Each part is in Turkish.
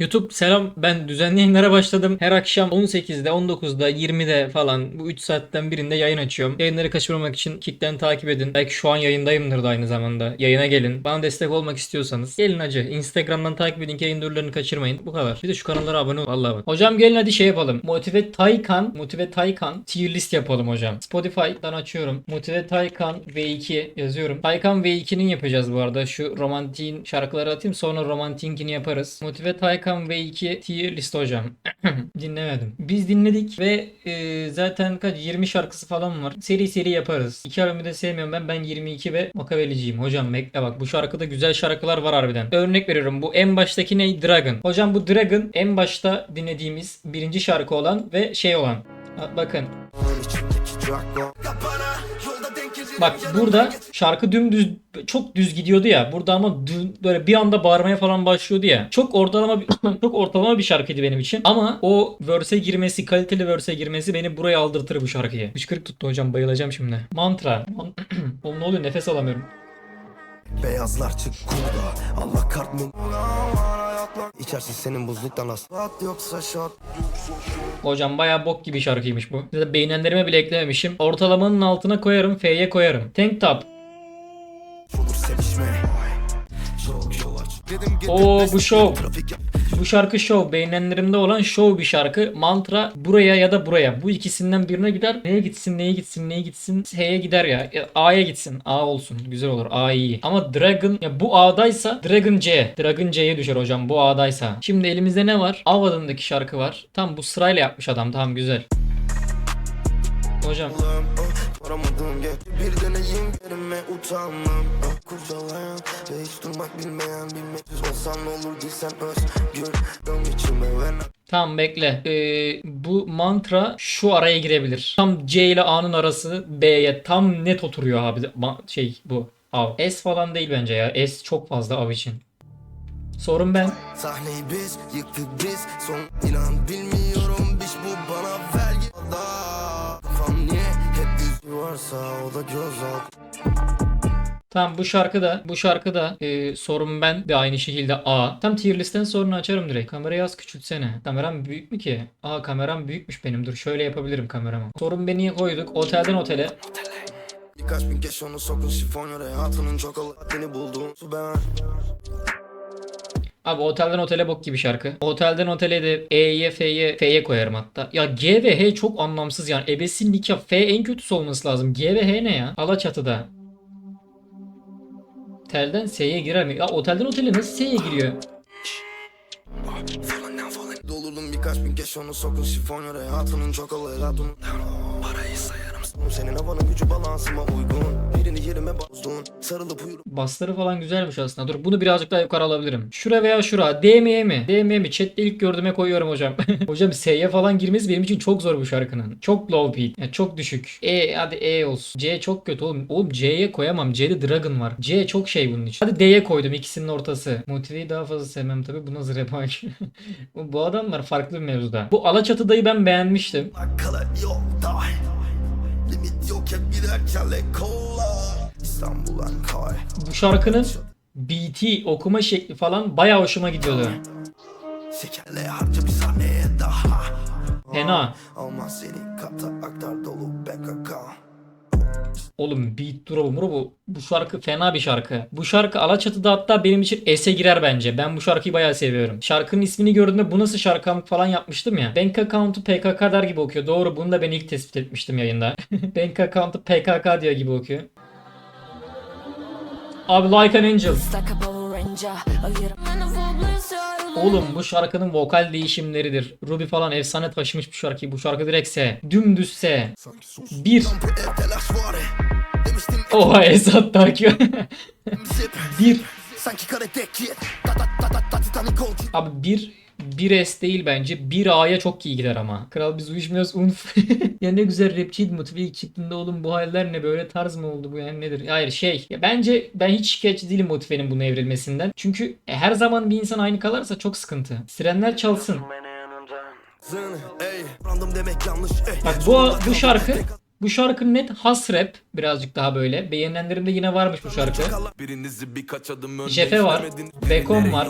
YouTube selam ben düzenli yayınlara başladım. Her akşam 18'de, 19'da, 20'de falan bu 3 saatten birinde yayın açıyorum. Yayınları kaçırmamak için Kick'ten takip edin. Belki şu an yayındayımdır da aynı zamanda. Yayına gelin. Bana destek olmak istiyorsanız gelin acı. Instagram'dan takip edin ki yayın duyurularını kaçırmayın. Bu kadar. Bir de şu kanallara abone olun. Vallahi bak. Hocam gelin hadi şey yapalım. Motive Taycan, Motive Taycan tier list yapalım hocam. Spotify'dan açıyorum. Motive Taycan V2 yazıyorum. Taycan V2'nin yapacağız bu arada. Şu romantiğin şarkıları atayım sonra romantinkini yaparız. Motive Taycan V2 tier list hocam. Dinlemedim. Biz dinledik ve e, zaten kaç 20 şarkısı falan var. Seri seri yaparız. İki albümü de sevmiyorum ben. Ben 22 ve Makaveliciyim. Hocam bekle bak bu şarkıda güzel şarkılar var harbiden. Örnek veriyorum bu en baştaki ne? Dragon. Hocam bu Dragon en başta dinlediğimiz birinci şarkı olan ve şey olan. Bakın Bak burada şarkı dümdüz çok düz gidiyordu ya. Burada ama dü- böyle bir anda bağırmaya falan başlıyordu ya. Çok ortalama çok ortalama bir şarkıydı benim için. Ama o verse'e girmesi, kaliteli verse'e girmesi beni buraya aldırtır bu şarkıyı. Hıçkırık tuttu hocam bayılacağım şimdi. Mantra. Man- Oğlum ne oluyor nefes alamıyorum. Beyazlar çık kurda Allah kart mı İçersin senin buzluktan az At yoksa şat Hocam bayağı bok gibi şarkıymış bu. Size beğenenlerime bile eklememişim. Ortalamanın altına koyarım, F'ye koyarım. Tank Top. Olur sevişme Çok yol aç Dedim gidip Oo bu. Trafik yap Bu şarkı show. Beğenenlerimde olan show bir şarkı. Mantra buraya ya da buraya. Bu ikisinden birine gider. Neye gitsin, neye gitsin, neye gitsin. H'ye gider ya. Ya A'ya gitsin. A olsun. Güzel olur. A iyi. Ama Dragon ya bu A'daysa Dragon C. Dragon C'ye düşer hocam bu A'daysa. Şimdi elimizde ne var? Av adındaki şarkı var. Tam bu sırayla yapmış adam. Tamam güzel. Hocam Aramadığım geç Bir deneyim yerime utanmam ah, Kurcalayan ve hiç durmak bilmeyen Bilmeksiz olsan ne olur bilsen özgür Dön içime ve Tamam bekle. Ee, bu mantra şu araya girebilir. Tam C ile A'nın arası B'ye tam net oturuyor abi. Şey bu. Av. S falan değil bence ya. S çok fazla av için. Sorun ben. Sahneyi biz yıktık biz Son inan bilmiyorum biş bu bana varsa o da göz alt Tamam bu şarkıda bu şarkıda e, sorun ben de aynı şekilde A. Tam tier listen sorunu açarım direkt. Kamerayı az küçültsene. Kameram büyük mü ki? Aa kameram büyükmüş benim. Dur şöyle yapabilirim kameramı. Sorun beni koyduk. Otelden otele. Birkaç bin geç onu sokun şifonyere Hatının çok al beni buldun Su ben Abi otelden otele bok gibi şarkı. Otelden otele de E'ye F'ye F'ye koyarım hatta. Ya G ve H çok anlamsız yani. Ebesin nikah F en kötüsü olması lazım. G ve H ne ya? Alaçatı'da. Telden S'ye girer mi? Ya otelden otele nasıl S'ye giriyor? Dolurdum birkaç bin geç onu sokun şifonyere Hatının çok al hatun Parayı sayarım Senin havanın gücü balansıma uygun yerime bozdun Sarılıp uyurum Basları falan güzelmiş aslında. Dur bunu birazcık daha yukarı alabilirim. Şura veya şura. DM'ye mi? DM'ye mi? Chat'te ilk gördüğüme koyuyorum hocam. hocam S'ye falan girmesi benim için çok zor bu şarkının. Çok low beat. Yani çok düşük. E hadi E olsun. C çok kötü oğlum. Oğlum C'ye koyamam. C'de Dragon var. C çok şey bunun için. Hadi D'ye koydum ikisinin ortası. Motiveyi daha fazla sevmem tabi. Bu nasıl rap bu, adamlar farklı bir mevzuda. Bu Alaçatı'dayı ben beğenmiştim. Akala yok da Limit yok hep giderken kola İstanbul Ankara Bu şarkının BT okuma şekli falan bayağı hoşuma gidiyordu. Şekerle harca bir sahneye daha Fena. Almaz seni kata aktar dolu BKK Oğlum beat drop'u bu. Bu şarkı fena bir şarkı. Bu şarkı Alaçatı'da hatta benim için S'e girer bence. Ben bu şarkıyı bayağı seviyorum. Şarkının ismini gördüğümde bu nasıl şarkı falan yapmıştım ya. Bank account'u PKK der gibi okuyor. Doğru bunu da ben ilk tespit etmiştim yayında. Bank account'u PKK diyor gibi okuyor. Abi Like an Angel. Oğlum bu şarkının vokal değişimleridir. Ruby falan efsane taşımış bu şarkıyı. Bu şarkı direkt S. Dümdüz S. Bir. Oha Esat takip. bir. Abi bir bir S değil bence. Bir A'ya çok iyi gider ama. Kral biz uyuşmuyoruz unf. ya ne güzel rapçiydi motive ilk çıktığında oğlum bu haller ne böyle tarz mı oldu bu yani nedir? Hayır şey ya bence ben hiç şikayetçi değilim motivenin bunu evrilmesinden. Çünkü e, her zaman bir insan aynı kalırsa çok sıkıntı. Sirenler çalsın. Bak bu bu şarkı Bu şarkı net has rap. Birazcık daha böyle. Beğenilenlerimde yine varmış bu şarkı. Jefe var. Bekon var.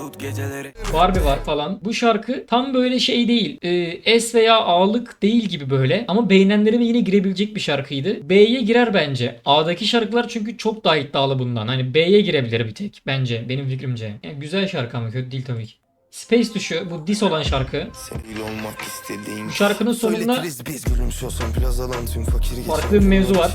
Barbie var falan. Bu şarkı tam böyle şey değil. Ee, S veya A'lık değil gibi böyle. Ama beğenenlerime yine girebilecek bir şarkıydı. B'ye girer bence. A'daki şarkılar çünkü çok daha iddialı bundan. Hani B'ye girebilir bir tek bence. Benim fikrimce. Yani güzel şarkı ama kötü değil tabii ki. Space tuşu bu dis olan şarkı. Olmak istediğim Bu şarkının sonunda Farklı bir mevzu var.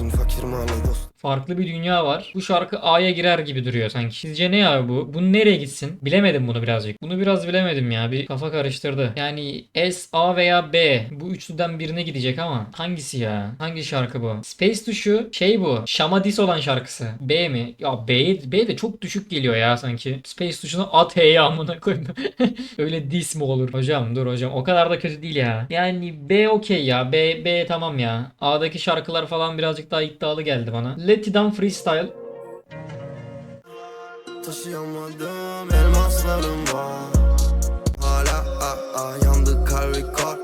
Farklı bir dünya var. Bu şarkı A'ya girer gibi duruyor sanki. Sizce ne abi bu? Bu nereye gitsin? Bilemedim bunu birazcık. Bunu biraz bilemedim ya. Bir kafa karıştırdı. Yani S, A veya B. Bu üçlüden birine gidecek ama hangisi ya? Hangi şarkı bu? Space tuşu şey bu. Şama Dis olan şarkısı. B mi? Ya B, B de çok düşük geliyor ya sanki. Space tuşuna at H'ye amına koydum. Öyle dis mi olur? Hocam dur hocam. O kadar da kötü değil ya. Yani B okey ya. B, B tamam ya. A'daki şarkılar falan birazcık daha iddialı geldi bana. Let Down Freestyle. Taşıyamadım elmaslarım var Hala ah, ah, yandı kalbi kar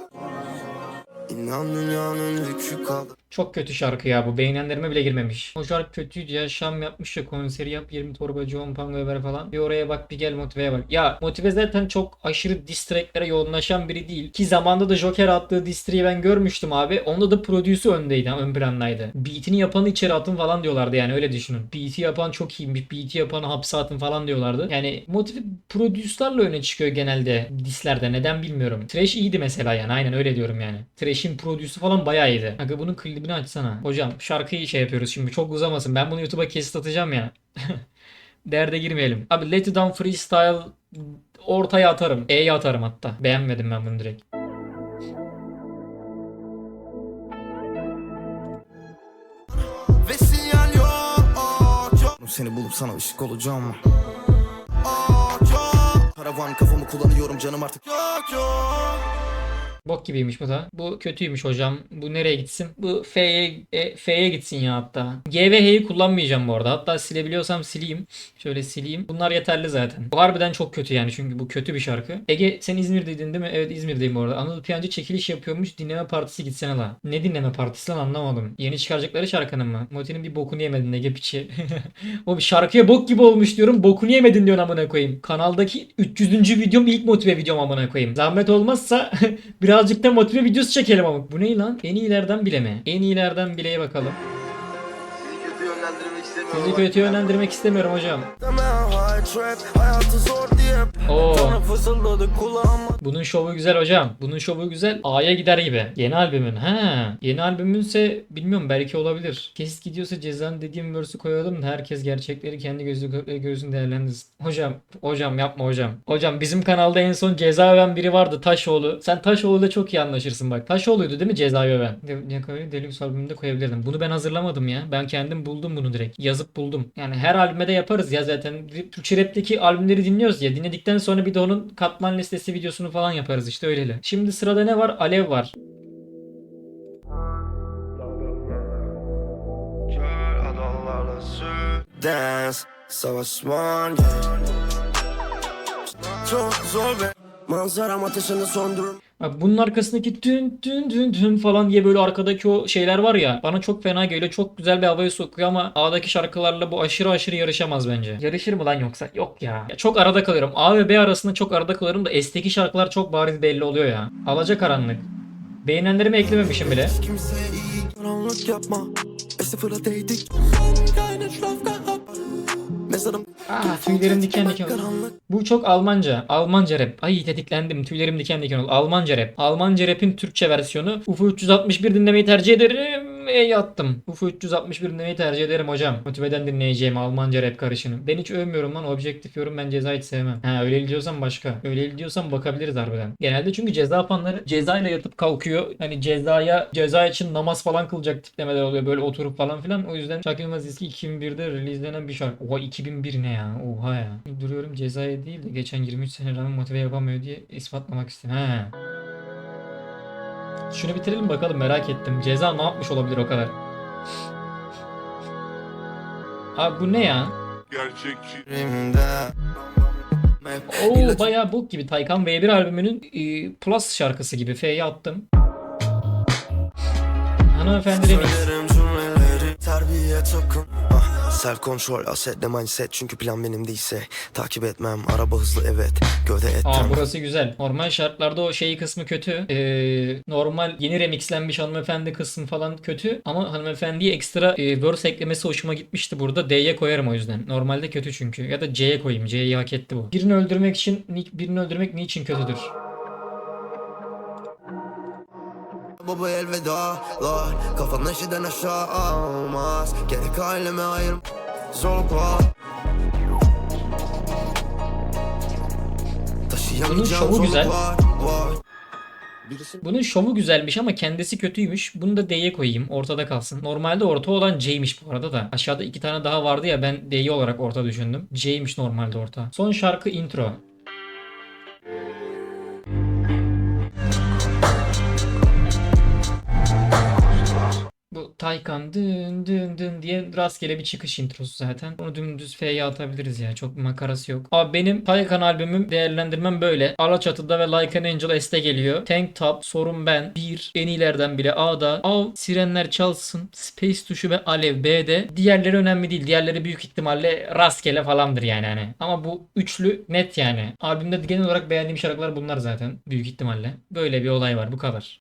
İnan dünyanın yükü kaldı Çok kötü şarkı ya bu. Beğenenlerime bile girmemiş. O şarkı kötüydü ya. Şam yapmış ya konseri yap 20 torbacı 10 pango ver falan. Bir oraya bak bir gel motiveye bak. Ya motive zaten çok aşırı diss tracklere yoğunlaşan biri değil. Ki zamanda da Joker attığı diss track'i ben görmüştüm abi. Onda da prodüsü öndeydi. Ön plandaydı. Beat'ini yapanı içeri atın falan diyorlardı yani öyle düşünün. Beat'i yapan çok iyiymiş. Beat'i yapanı hapse atın falan diyorlardı. Yani motive prodüslerle öne çıkıyor genelde disslerde. Neden bilmiyorum. Trash iyiydi mesela yani. Aynen öyle diyorum yani. Trash'in prodüsü falan bayağı iyiydi. Aga bunun klibini açsana. Hocam şarkıyı şey yapıyoruz şimdi. Çok uzamasın. Ben bunu YouTube'a kesit atacağım ya. Derde girmeyelim. Abi Let It Down Freestyle ortaya atarım. E'ye atarım hatta. Beğenmedim ben bunu direkt. Seni bulup sana ışık olacağım. Karavan kafamı kullanıyorum canım artık Yok yok Bok gibiymiş bu da. Bu kötüymüş hocam. Bu nereye gitsin? Bu F'ye e, F'ye gitsin ya hatta. G ve H'yi kullanmayacağım bu arada. Hatta silebiliyorsam sileyim. Şöyle sileyim. Bunlar yeterli zaten. Bu harbiden çok kötü yani çünkü bu kötü bir şarkı. Ege sen İzmir'deydin değil mi? Evet İzmir'deyim bu arada. Anıl Piyancı çekiliş yapıyormuş. Dinleme partisi gitsene la. Ne dinleme partisi lan anlamadım. Yeni çıkaracakları şarkının mı? Moti'nin bir bokunu yemedin Ege piçi. o şarkıya bok gibi olmuş diyorum. Bokunu yemedin diyorsun amına koyayım. Kanaldaki 300. videom ilk motive videom amına koyayım. Zahmet olmazsa birazcık da motive videosu çekelim ama. Bu ne lan? En iyilerden bile mi? En iyilerden bileye bakalım. Sizi kötü yönlendirmek istemiyorum Sizi kötü yönlendirmek istemiyorum hocam. High trap hayatı zor diye Oo. Bana fısıldadı kulağıma Bunun şovu güzel hocam. Bunun şovu güzel. A'ya gider gibi. Yeni albümün. Ha. Yeni albümünse bilmiyorum belki olabilir. Kesit gidiyorsa cezanın dediğim verse'ü koyalım da herkes gerçekleri kendi gözü gözünü değerlendirsin. Hocam, hocam yapma hocam. Hocam bizim kanalda en son ceza öven biri vardı Taşoğlu. Sen Taşoğlu'yla çok iyi anlaşırsın bak. Taşoğlu'ydu değil mi cezayı öven? De-? Deluxe albümünde koyabilirdim. Bunu ben hazırlamadım ya. Ben kendim buldum bunu direkt. Yazıp buldum. Yani her albüme de yaparız ya zaten. Türkçe rapteki albümleri dinliyoruz ya. Dinledikten sonra bir de onun katman listesi videosunu falan yaparız işte öyle. Şimdi sırada ne var? Alev var. Dance Savaşman. Çok zor be Manzaram ateşini söndürür Bak bunun arkasındaki tün tün tün tün falan diye böyle arkadaki o şeyler var ya bana çok fena geliyor. Çok güzel bir havaya sokuyor ama A'daki şarkılarla bu aşırı aşırı yarışamaz bence. Yarışır mı lan yoksa? Yok ya. ya çok arada kalıyorum. A ve B arasında çok arada kalıyorum da S'teki şarkılar çok bariz belli oluyor ya. Alaca karanlık. Beğenenlerimi eklememişim bile. Kimseye iyi karanlık yapma E sıfıra değdik Mezarım Ah tüylerim diken diken oldu. Bu çok Almanca. Almanca rap. Ay tetiklendim. Tüylerim diken diken oldu. Almanca rap. Almanca rap'in Türkçe versiyonu. UFO 361 dinlemeyi tercih ederim. Ey attım. UFO 361 dinlemeyi tercih ederim hocam. Motiveden dinleyeceğim Almanca rap karışını. Ben hiç övmüyorum lan. Objektif yorum ben ceza hiç sevmem. Ha öyle diyorsan başka. Öyle diyorsan bakabiliriz harbiden. Genelde çünkü ceza fanları cezayla yatıp kalkıyor. Hani cezaya ceza için namaz falan kılacak tiplemeler oluyor. Böyle oturup falan filan. O yüzden Çakılmaz Diski 2001'de releaselenen bir şarkı. Oha 2001 ne ya? Oha ya. Duruyorum cezaya değil de geçen 23 sene rağmen motive yapamıyor diye ispatlamak istedim. He. Şunu bitirelim bakalım merak ettim. Ceza ne yapmış olabilir o kadar? Abi bu ne ya? Gerçekçi. Oo bayağı bok gibi. Taycan V1 albümünün e, Plus şarkısı gibi. F'ye attım. Hanımefendi remix. Söylerim takım Self control assetle mindset Çünkü plan benim değilse Takip etmem araba hızlı evet Gövde Aa etmem burası güzel. Normal şartlarda o şeyi kısmı kötü. Ee, normal yeni remixlenmiş hanımefendi kısmı falan kötü. Ama hanımefendiye ekstra e, verse eklemesi hoşuma gitmişti burada. D'ye koyarım o yüzden. Normalde kötü çünkü. Ya da C'ye koyayım. C'yi hak etti bu. Birini öldürmek için birini öldürmek niçin kötüdür? Baba elvedalar Kafan neşeden aşağı almaz Gerek aileme ayır Zorluk var Taşıyamayacağım şovu güzel. Bunun şovu güzelmiş ama kendisi kötüymüş. Bunu da D'ye koyayım. Ortada kalsın. Normalde orta olan C'ymiş bu arada da. Aşağıda iki tane daha vardı ya ben D'yi olarak orta düşündüm. C'ymiş normalde orta. Son şarkı intro. Taycan dın dın dın diye rastgele bir çıkış introsu zaten. Bunu dümdüz F'ye atabiliriz ya. Çok makarası yok. Abi benim Taycan albümüm değerlendirmem böyle. Alaçatı'da ve Like an Angel S'te geliyor. Tank Top, Sorun Ben, 1, en iyilerden bile A'da. Av, Sirenler Çalsın, Space Tuşu ve Alev B'de. Diğerleri önemli değil. Diğerleri büyük ihtimalle rastgele falandır yani hani. Ama bu üçlü net yani. Albümde genel olarak beğendiğim şarkılar bunlar zaten. Büyük ihtimalle. Böyle bir olay var. Bu kadar.